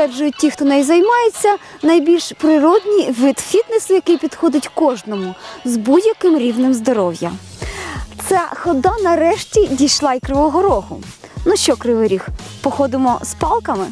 стверджують ті, хто нею займається, найбільш природній вид фітнесу, який підходить кожному з будь-яким рівнем здоров'я. Ця хода нарешті дійшла й Кривого Рогу. Ну що, Кривий Ріг, походимо з палками?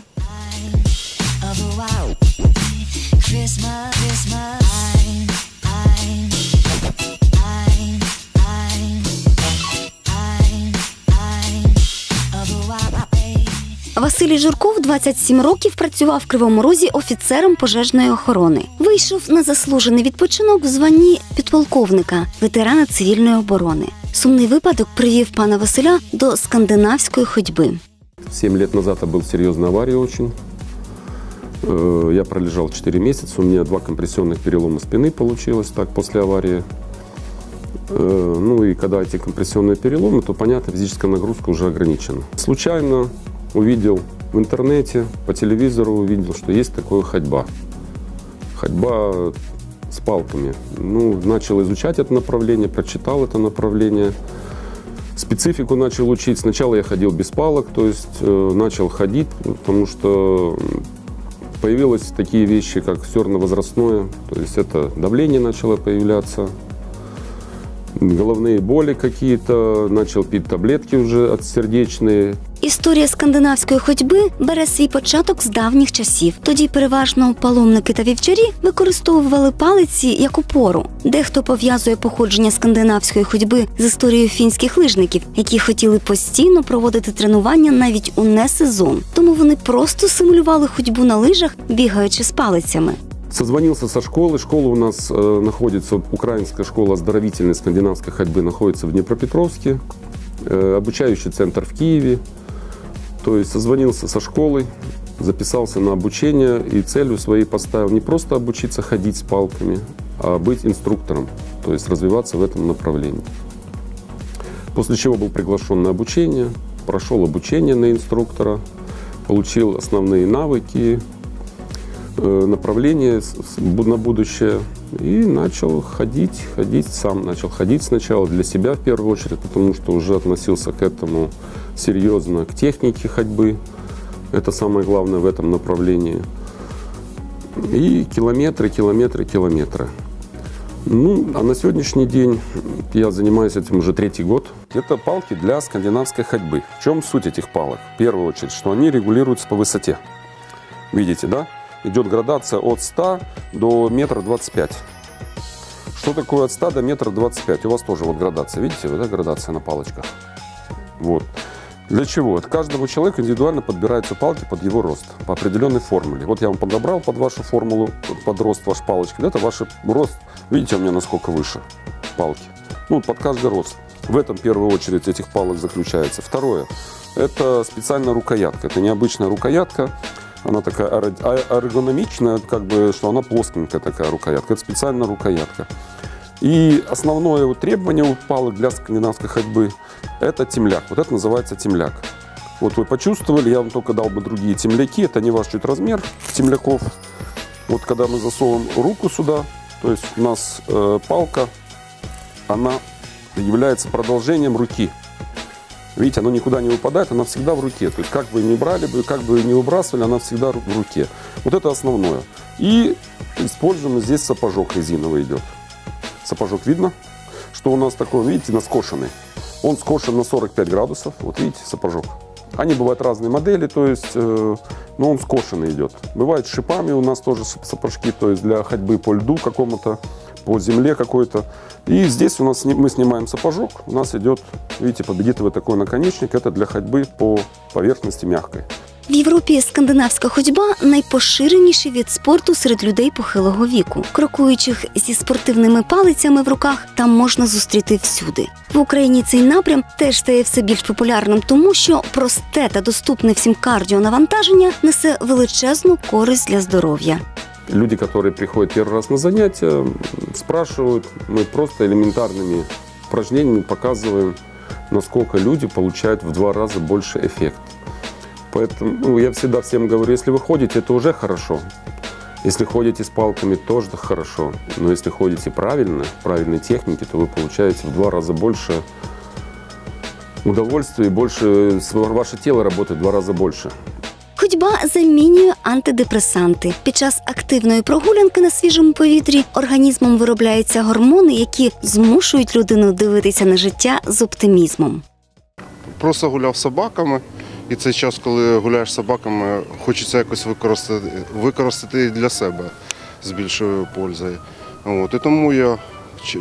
Василій Журков 27 років працював в Кривому Розі офіцером пожежної охорони. Вийшов на заслужений відпочинок в званні підполковника, ветерана цивільної оборони. Сумний випадок привів пана Василя до скандинавської ходьби. Семь лет назад это был серьезная авария очень. Э, Я пролежал 4 месяца, у меня два компрессионных перелома спины получилось так после аварии. Э, Ну и когда эти компрессионные переломы, то понятно, физическая нагрузка уже ограничена. Случайно увидел в интернете, по телевизору увидел, что есть такое ходьба. Ходьба с палками. Ну, начал изучать это направление, прочитал это направление. Специфику начал учить. Сначала я ходил без палок, то есть э, начал ходить, потому что появились такие вещи, как серно-возрастное, то есть это давление начало появляться, головные боли какие-то, начал пить таблетки уже от сердечные, Історія скандинавської ходьби бере свій початок з давніх часів. Тоді переважно паломники та вівчарі використовували палиці як опору. Дехто пов'язує походження скандинавської ходьби з історією фінських лижників, які хотіли постійно проводити тренування навіть у несезон. Тому вони просто симулювали ходьбу на лижах, бігаючи з палицями. Созвонился со школы. Школа у нас э, находится, украинская школа оздоровительной скандинавской ходьбы находится в Днепропетровске. Э, обучающий центр в Киеве. То есть созвонился со школой, записался на обучение и целью своей поставил не просто обучиться ходить с палками, а быть инструктором, то есть развиваться в этом направлении. После чего был приглашен на обучение, прошел обучение на инструктора, получил основные навыки, направление с- бу- на будущее и начал ходить, ходить сам. Начал ходить сначала для себя в первую очередь, потому что уже относился к этому серьезно, к технике ходьбы. Это самое главное в этом направлении. И километры, километры, километры. Ну, а на сегодняшний день я занимаюсь этим уже третий год. Это палки для скандинавской ходьбы. В чем суть этих палок? В первую очередь, что они регулируются по высоте. Видите, да? Идет градация от 100 до метра 25. Что такое от 100 до метра 25? У вас тоже вот градация. Видите, вот, да, градация на палочках? Вот. Для чего? От каждого человека индивидуально подбираются палки под его рост по определенной формуле. Вот я вам подобрал под вашу формулу, под рост ваш палочки. Это ваш рост. Видите, у меня насколько выше палки. Ну, под каждый рост. В этом в первую очередь этих палок заключается. Второе. Это специальная рукоятка. Это необычная рукоятка. Она такая эргономичная, как бы, что она плоскенькая такая рукоятка. Это специальная рукоятка. И основное вот требование у палок для скандинавской ходьбы – это темляк. Вот это называется темляк. Вот вы почувствовали, я вам только дал бы другие темляки. Это не ваш чуть размер темляков. Вот когда мы засовываем руку сюда, то есть у нас э, палка, она является продолжением руки. Видите, она никуда не выпадает, она всегда в руке. То есть как бы ни брали как бы ни выбрасывали, она всегда в руке. Вот это основное. И используем здесь сапожок резиновый идет. Сапожок видно, что у нас такой, видите, наскошенный. Он скошен на 45 градусов. Вот видите, сапожок. Они бывают разные модели, то есть, э, но он скошенный идет. Бывает с шипами у нас тоже сап- сапожки, то есть для ходьбы по льду какому-то, по земле какой-то. И здесь у нас сни- мы снимаем сапожок, у нас идет, видите, победитовый такой наконечник. Это для ходьбы по поверхности мягкой. В Європі скандинавська ходьба найпоширеніший від спорту серед людей похилого віку. Крокуючих зі спортивними палицями в руках там можна зустріти всюди. В Україні цей напрям теж стає все більш популярним, тому що просте та доступне всім кардіонавантаження несе величезну користь для здоров'я. Люди, которые приходят первый раз на занятия, спрашивают, мы просто элементарными упражнениями показываем, насколько люди получают в два раза больше эффект. Поэтому ну, я всегда всем говорю, если вы ходите, это уже хорошо. Если ходите с палками, тоже хорошо. Но если ходите правильно, в правильной технике, то вы получаете в два раза больше удовольствия и больше, ваше тело работает в два раза больше. Ходьба замінює антидепресанти. Під час активної прогулянки на свіжому повітрі організмом виробляються гормони, які змушують людину дивитися на життя з оптимізмом. Просто гуляв собаками. І цей час, коли гуляєш собаками, хочеться якось використати, використати для себе з більшою пользою. От. І тому я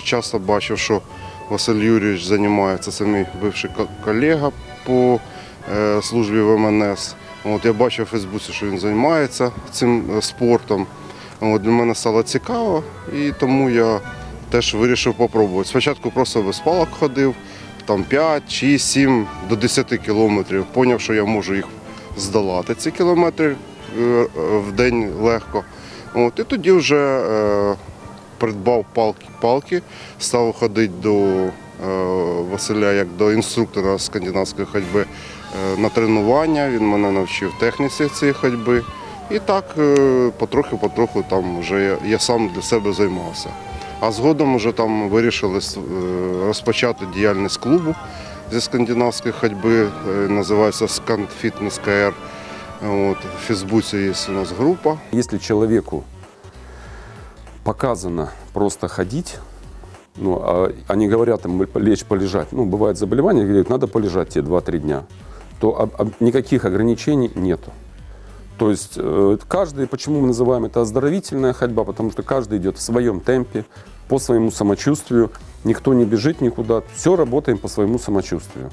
часто бачив, що Василь Юрійович займається, це мій бивший колега по е, службі в МНС. От, я бачив у Фейсбуці, що він займається цим е, спортом. От, для мене стало цікаво, і тому я теж вирішив попробувати. Спочатку просто без палок ходив, там 5, 6, 7 до 10 кілометрів. Поняв, що я можу їх здолати. Ці кілометри е, е, в день легко. От, і тоді вже е, придбав палки, палки, став ходити до е, Василя як до інструктора скандинавської ходьби на тренування. Він мене навчив техніці цієї ходьби. І так е, потроху-потроху там вже я, сам для себе займався. А згодом вже там вирішили е, розпочати діяльність клубу зі скандинавської ходьби, е, називається Сканд Фітнес КР. От, в Фейсбуці є у нас група. Если человеку показано просто ходить, ну, а они говорят им лечь, полежать, ну, бывает заболевание, говорят, надо полежать тебе 2-3 дня, то об- об- никаких ограничений нету. То есть э, каждый, почему мы называем это оздоровительная ходьба, потому что каждый идет в своем темпе, по своему самочувствию, никто не бежит никуда, все работаем по своему самочувствию.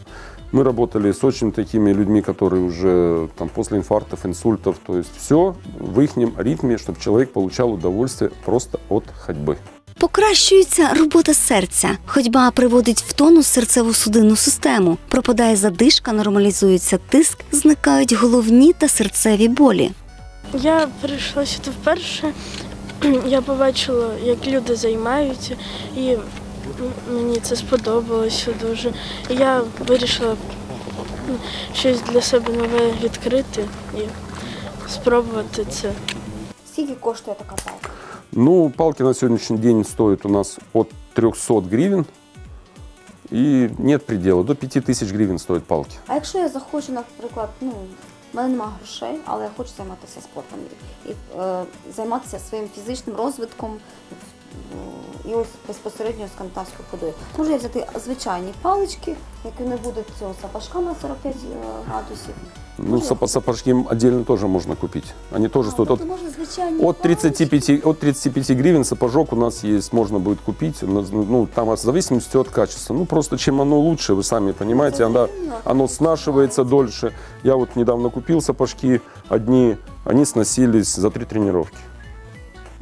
Мы работали с очень такими людьми, которые уже там, после инфарктов, инсультов, то есть все в их ритме, чтобы человек получал удовольствие просто от ходьбы. Покращується робота серця. Ходьба приводить в тонус серцево-судинну систему. Пропадає задишка, нормалізується тиск, зникають головні та серцеві болі. Я прийшла сюди вперше. Я побачила, як люди займаються, і мені це сподобалося дуже. Я вирішила щось для себе нове відкрити і спробувати це. Скільки коштує така палка? Ну, палки на сегодняшний день стоят у нас от 300 гривен. И нет предела. До 5000 гривен стоят палки. А якщо я захочу, наприклад, ну, в мене немає грошей, але я хочу займатися спортом і е, займатися своїм фізичним розвитком е, і ось безпосередньо з кантавською ходою. Можу я взяти звичайні палички, які не будуть цього сапожка на 45 градусів. Ну, сапо- сапожки отдельно тоже можно купить. Они тоже стоят от, от, 35, от 35 гривен сапожок у нас есть, можно будет купить. Ну, Ну, там в зависимости от качества. Ну, просто чем оно лучше, вы сами понимаете, оно, оно снашивается дольше. Я вот недавно купил сапожки одни, они сносились за три тренировки.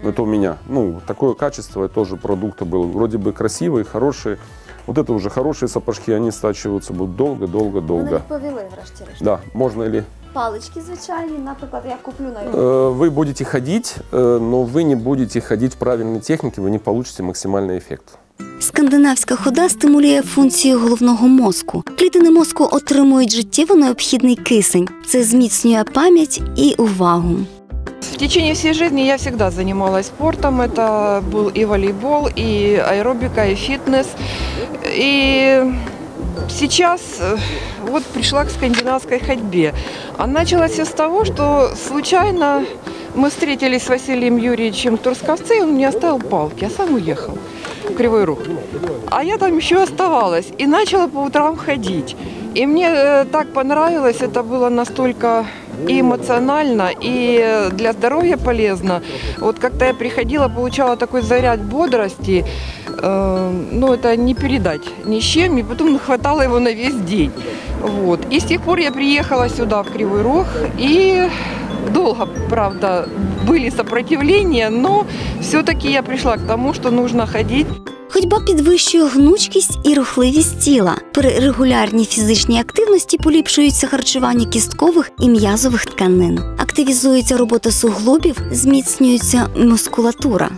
Это у меня. Ну, такое качество тоже продукта было. Вроде бы красивые, хорошие. Вот это уже хорошие сапожки, они стачиваются будут долго, долго, Вони долго. відповіли, врешті-решт. Да, можно или Палички звичайні, наприклад, я куплю на Э, Вы будете ходить, э, но вы не будете ходить в правильной технике, вы не получите максимальный эффект. Скандинавська хода стимулює функцію головного мозку. Клітини мозку отримують життєво необхідний кисень. Це зміцнює пам'ять і увагу. Течение всей жизни я всегда занималась спортом. Это был и волейбол, и аэробика, и фитнес. И сейчас э, вот пришла к скандинавской ходьбе. А началось все с того, что случайно мы встретились с Василием Юрьевичем в Турсковце, и он мне оставил палки, а сам уехал в Кривой Рог. А я там еще оставалась и начала по утрам ходить. И мне э, так понравилось, это было настолько и эмоционально, и для здоровья полезно. Вот как-то я приходила, получала такой заряд бодрости, э, ну это не передать ни с чем, и потом хватало его на весь день. Вот. И с тех пор я приехала сюда, в Кривой Рог, и долго, правда, были сопротивления, но все-таки я пришла к тому, что нужно ходить Ходьба підвищує гнучкість і рухливість тіла. При регулярній фізичній активності поліпшується харчування кісткових і м'язових тканин. Активізується робота суглобів, зміцнюється мускулатура.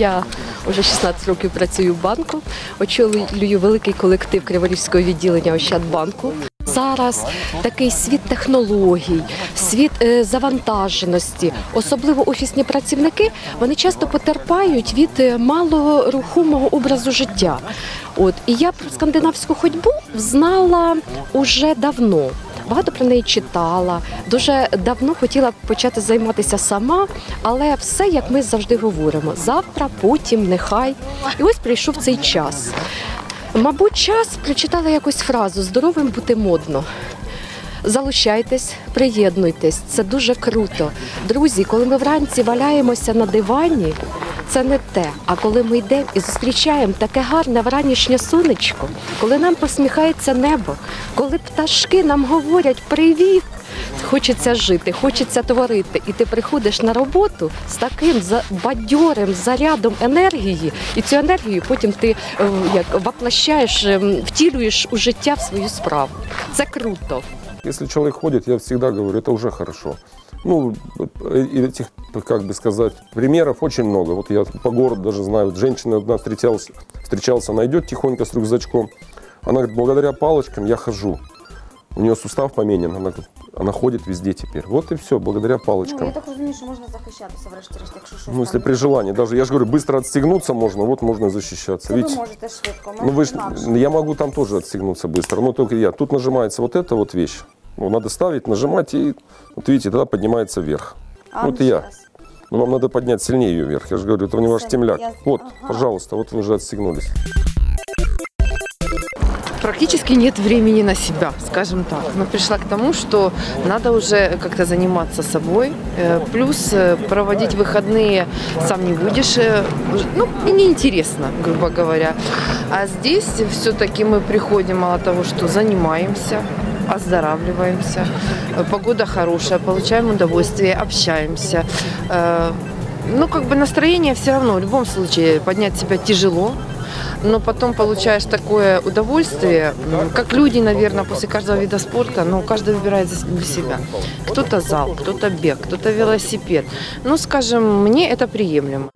Я вже 16 років працюю в банку, очолюю великий колектив Криворізького відділення Ощадбанку. Зараз такий світ технологій, світ е, завантаженості, особливо офісні працівники, вони часто потерпають від е, малого рухомого образу життя. От і я про скандинавську ходьбу знала уже давно. Багато про неї читала. Дуже давно хотіла почати займатися сама, але все як ми завжди говоримо: завтра, потім, нехай. І ось прийшов цей час. Мабуть, час прочитала якусь фразу Здоровим бути модно. Залучайтесь, приєднуйтесь, це дуже круто. Друзі, коли ми вранці валяємося на дивані, це не те. А коли ми йдемо і зустрічаємо таке гарне вранішнє сонечко, коли нам посміхається небо, коли пташки нам говорять привіт. Хочеться жити, хочеться творити, і ти приходиш на роботу з таким бадьорим зарядом енергії, і цю енергію потім ти е, як воплощаєш, ем, втілюєш у життя в свою справу. Це круто. Если человек ходит, я всегда говорю, это уже хорошо. Ну, э, и этих, как бы сказать, примеров очень много. Вот я по городу даже знаю, вот женщина одна встречалась, встречался, она идет тихонько с рюкзачком. Она говорит, благодаря палочкам я хожу. У нее сустав поменен, она, говорит, она ходит везде теперь. Вот и все, благодаря Ну, я палочкам. так розумію, що можна захищатися, врешті-решт, якщо щось Ну, если там при желании. Даже, я же говорю, быстро отстегнуться можно, вот можно и защищаться. Це ви Видите? можете швидко. Ну вы ж, інакше. я могу там тоже отстегнуться быстро, но только я. Тут нажимается вот эта вот вещь. ну, надо ставить, нажимать и, вот видите, тогда поднимается вверх. А, вот ну, и я. ще раз. Ну, вам надо поднять сильнее ее вверх. Я же говорю, это не ваш темляк. я- Вот, ага. пожалуйста, вот вы уже отстегнулись. Практически нет времени на себя, скажем так. Но пришла к тому, что надо уже как-то заниматься собой. Э, Плюс э, проводить выходные сам не будешь. э, Ну, и неинтересно, грубо говоря. А здесь все-таки мы приходим, мало того, что занимаемся, оздоравливаемся. Э, Погода хорошая, получаем удовольствие, общаемся. Э, Ну, как бы настроение все равно, в любом случае, поднять себя тяжело, но потом получаешь такое удовольствие, как люди, наверное, после каждого вида спорта, но каждый выбирает для себя. Кто-то зал, кто-то бег, кто-то велосипед. Ну, скажем, мне это приемлемо.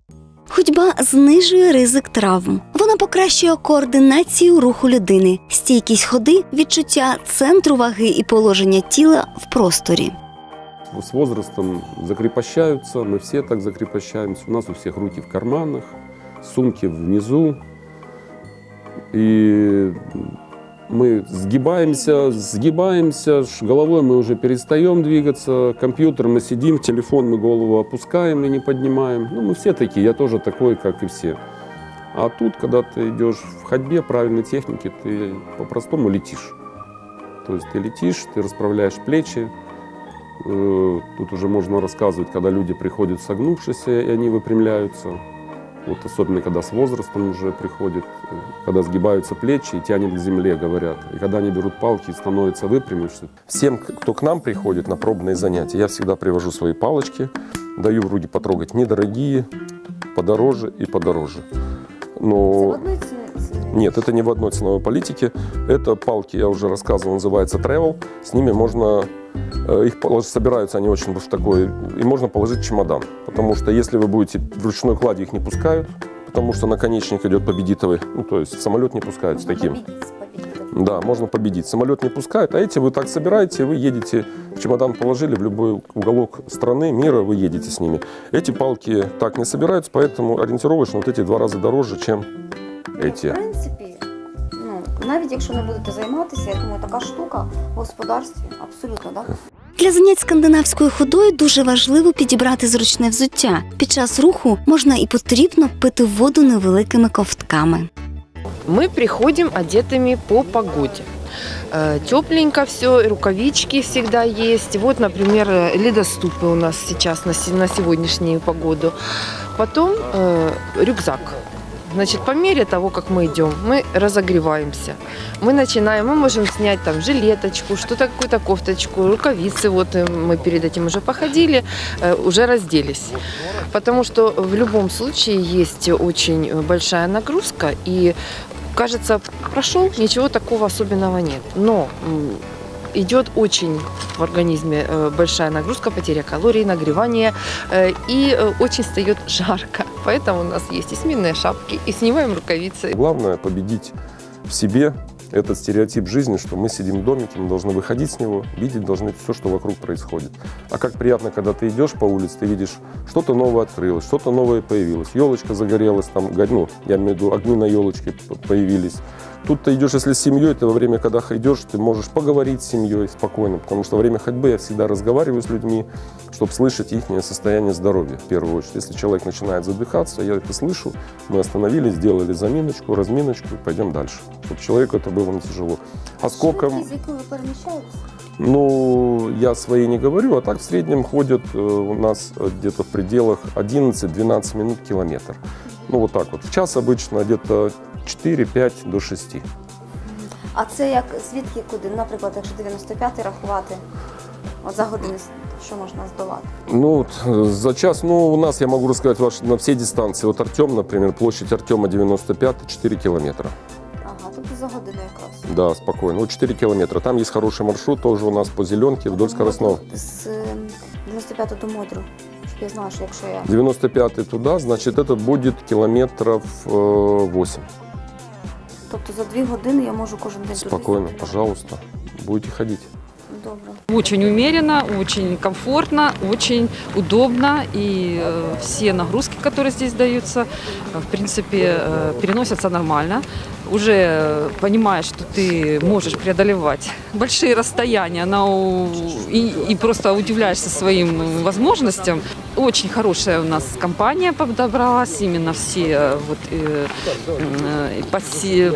Ходьба знижує ризик травм. Вона покращує координацію руху людини, стійкість ходи, відчуття центру ваги і положення тіла в просторі. С возрастом закрепощаются, мы все так закрепощаемся. У нас у всех руки в карманах, сумки внизу. И мы сгибаемся, сгибаемся, ш- головой мы уже перестаем двигаться, компьютер мы сидим, телефон мы голову опускаем и не поднимаем. Ну, мы все такие, я тоже такой, как и все. А тут, когда ты идешь в ходьбе правильной техники, ты по-простому летишь. То есть ты летишь, ты расправляешь плечи, Э, Тут уже можно рассказывать, когда люди приходят согнувшиеся, и они выпрямляются. Вот особенно, когда с возрастом уже приходит, э, когда сгибаются плечи и тянет к земле, говорят. И когда они берут палки и становятся выпрямившись. Всем, кто к нам приходит на пробные занятия, я всегда привожу свои палочки, даю в руки потрогать недорогие, подороже и подороже. Це Но... в одній ціні? ціні? Нет, это не в одной ценовой политике. Это палки, я уже рассказывал, называется travel. С ними можно, э, их полож- собираются они очень в такой, и можно положить в чемодан. Потому что если вы будете в ручной кладе, их не пускают, потому что наконечник идет победитовый. Ну, то есть в самолет не пускают с Можна таким. побідіть, побідіти. Да, можно победить. Самолет не пускают, а эти вы так собираете, вы едете, в чемодан положили, в любой уголок страны, мира, вы едете с ними. Эти палки так не собираются, поэтому ориентировочно вот эти в два раза дороже, чем эти. В принципі, ну, навіть якщо не будете займатися, я думаю, така штука в господарстві абсолютно, так? Для занять скандинавською ходою дуже важливо підібрати зручне взуття. Під час руху можна і потрібно пити воду невеликими ковтками. Мы приходим одетыми по погоде. Э, Тепленько все, рукавички всегда есть. Вот, например, э, ледоступы у нас сейчас на, се- на сегодняшнюю погоду. Потом э, рюкзак. Значит, по мере того, как мы идем, мы разогреваемся. Мы начинаем, мы можем снять там жилеточку, что-то, какую-то кофточку, рукавицы. Вот э, мы перед этим уже походили, уже разделись. Потому что в любом случае есть очень большая нагрузка, и кажется, прошел, ничего такого особенного нет. Но идет очень в организме э, большая нагрузка, потеря калорий, нагревание, э, и э, очень встает жарко. Поэтому у нас есть и сменные шапки, и снимаем рукавицы. Главное победить в себе этот стереотип жизни, что мы сидим в домике, мы должны выходить с него, видеть должны все, что вокруг происходит. А как приятно, когда ты идешь по улице, ты видишь, что-то новое открылось, что-то новое появилось, елочка загорелась, там, ну, я имею в виду, огни на елочке появились, Тут ты идешь, если с семьей, ты во время, когда идешь, ты можешь поговорить с семьей спокойно, потому что во время ходьбы я всегда разговариваю с людьми, чтобы слышать их состояние здоровья в первую очередь. Если человек начинает задыхаться, я это слышу, мы остановились, сделали заминочку, разминочку и пойдем дальше. Чтобы человеку это было не тяжело. А сколько... Швидкість, з якою ви переміщаєтесь? Ну, я свои не говорю, а так в среднем ходят э, у нас э, где-то в пределах 11-12 минут километр. Ну, вот так вот. В час обычно где-то 4-5 до 6. А це як звідки куди? Наприклад, якщо 95 рахувати, от за годину що можна здолати? Ну, вот, за час, ну, у нас, я могу рассказать, ваш, на все дистанции. Вот Артем, например, площадь Артема 95, 4 километра. Ага, тобто за годину якраз. Да, спокойно. Ну, 4 километра. Там есть хороший маршрут тоже у нас по зеленке вдоль скоростного. З е, 95 до Модру. Я знала, що якщо я 95 туда, значит, это будет километров э, 8. тобто за дві години я можу кожен день туди Спокойно, зайти. пожалуйста. Будете ходить. Добре. Очень умеренно, очень комфортно, очень удобно. И э, все нагрузки, которые здесь даются, э, в принципе, э, переносятся нормально. Уже э, понимаешь, что ты можешь преодолевать большие расстояния у- и, и просто удивляешься своим э, возможностям. Очень хорошая у нас компания подобралась, именно все э, вот, э, э, по,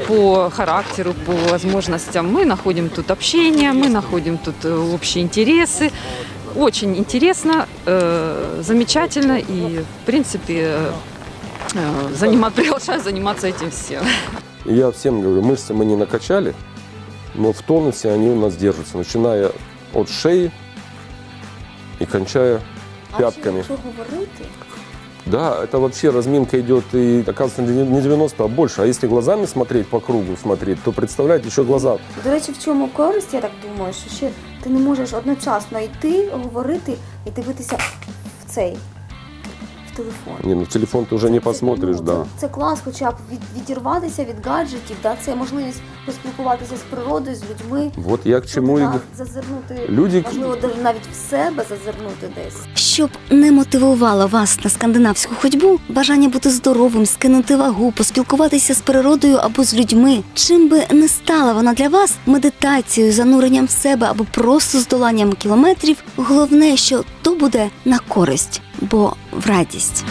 по характеру, по возможностям. Мы находим тут общение, мы находим тут общие интересы. Очень интересно, э, замечательно и, в принципе, э, э, занима- приглашаю заниматься этим всем. И я всем говорю, мышцы мы не накачали, но в тонусе они у нас держатся, начиная от шеи и кончая пятками. А говорити, Да, это вообще разминка идет, и оказывается не 90, а больше. А если глазами смотреть по кругу, смотреть, то представляете, еще глаза. до речі, в чому користь, я так думаю, що ще ти не можеш одночасно йти, говорити і дивитися в цей телефон. Не, ну телефон ты уже не посмотришь, Ну, да. Це, це клас, хоча б від, відірватися від гаджетів, да, це можливість поспілкуватися з природою, з людьми. Вот я к чему и... Да, г- зазирнути, Люди- можливо, навіть в себе зазирнути десь. Щоб не мотивувало вас на скандинавську ходьбу, бажання бути здоровим, скинути вагу, поспілкуватися з природою або з людьми. Чим би не стала вона для вас медитацією, зануренням в себе або просто здоланням кілометрів, головне, що то буде на користь, бо в радість.